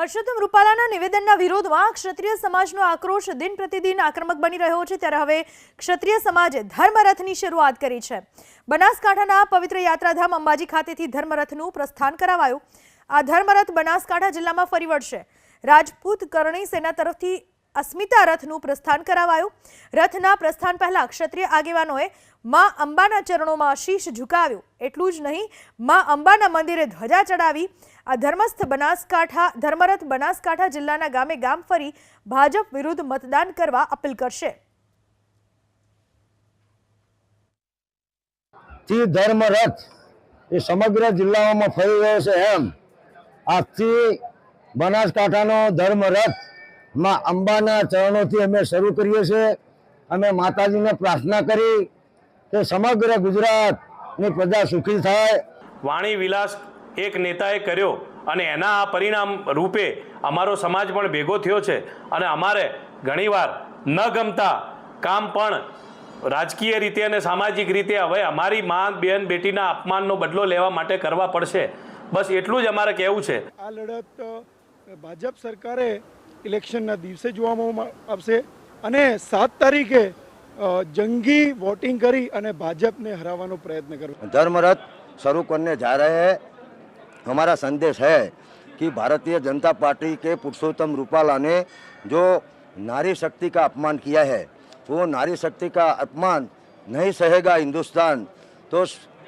પરસોત્તમ રૂપાલાના નિવેદનના વિરોધમાં ક્ષત્રિય સમાજનો આક્રોશ દિન પ્રતિદિન આક્રમક બની રહ્યો છે. ત્યારે હવે ક્ષત્રિય સમાજે ધર્મરથની શરૂઆત કરી છે. બનાસકાંઠાના પવિત્ર યાત્રાધામ અંબાજી ખાતેથી ધર્મરથનું પ્રસ્થાન કરાવાયું. આ ધર્મરથ બનાસકાંઠા જિલ્લામાં ફરી વળશે. રાજપૂત કરણી સેના તરફથી અસ્મિતા રથનું પ્રસ્થાન કરાવાયું. રથના પ્રસ્થાન પહેલા ક્ષત્રિય આગેવાનોએ માં અંબાના ચરણોમાં શીશ ઝુકાવ્યું. એટલું જ નહીં, માં અંબાના મંદિરે ધ્વજા ચડાવી આ ધર્મસ્થ બનાસકાંઠા, ધર્મરથ બનાસકાંઠા જિલ્લાના ગામે ગામ ફરી ભાજપ વિરુદ્ધ મતદાન કરવા અપીલ કરશે. ધર્મરથ એ સમગ્ર જિલ્લાઓમાં ફરી રહ્યો છે એમ. આજથી બનાસકાંઠાનો ધર્મરથ માં અંબાના ચરણોથી અમે શરૂ કરીએ છીએ. અમે માતાજીને પ્રાર્થના કરી કે સમગ્ર ગુજરાતની પ્રજા સુખી થાય. વાણી વિલાસ એક નેતાએ કર્યો અને એના આ પરિણામ રૂપે અમારો સમાજ પણ ભેગો થયો છે અને અમારે ઘણીવાર ન ગમતા કામ પણ રાજકીય રીતે અને સામાજિક રીતે હવે અમારી મા બેન બેટીના અપમાનનો બદલો લેવા માટે કરવા પડશે. બસ એટલું જ અમારે કહેવું છે. આ લડત ભાજપ સરકારે ઇલેક્શનના દિવસે જોવામાં આવશે અને સાત તારીખે અ, જંગી વોટિંગ કરી અને ભાજપને હરાવવાનો પ્રયત્ન કરવો धर्मरथ शुरू करने जा रहे हैं हमारा संदेश है कि भारतीय जनता पार्टी के पुरुषोत्तम रूपाला ने जो नारी शक्ति का अपमान किया है वो नारी शक्ति का अपमान नहीं सहेगा हिंदुस्तान तो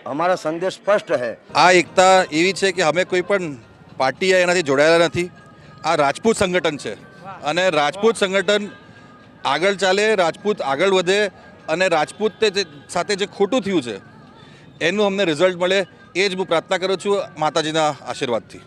हमारा संदेश स्पष्ट है આ એકતા એવી છે કે અમે કોઈ પણ પાર્ટી એનાથી જોડાયેલા નથી આ રાજપૂત સંગઠન છે. અને રાજપૂત સંગઠન આગળ ચાલે, રાજપૂત આગળ વધે અને રાજપૂત સાથે જે ખોટું થયું છે, એનું અમને રિઝલ્ટ મળે, એ જ હું પ્રાર્થના કરું છું માતાજીના આશીર્વાદથી.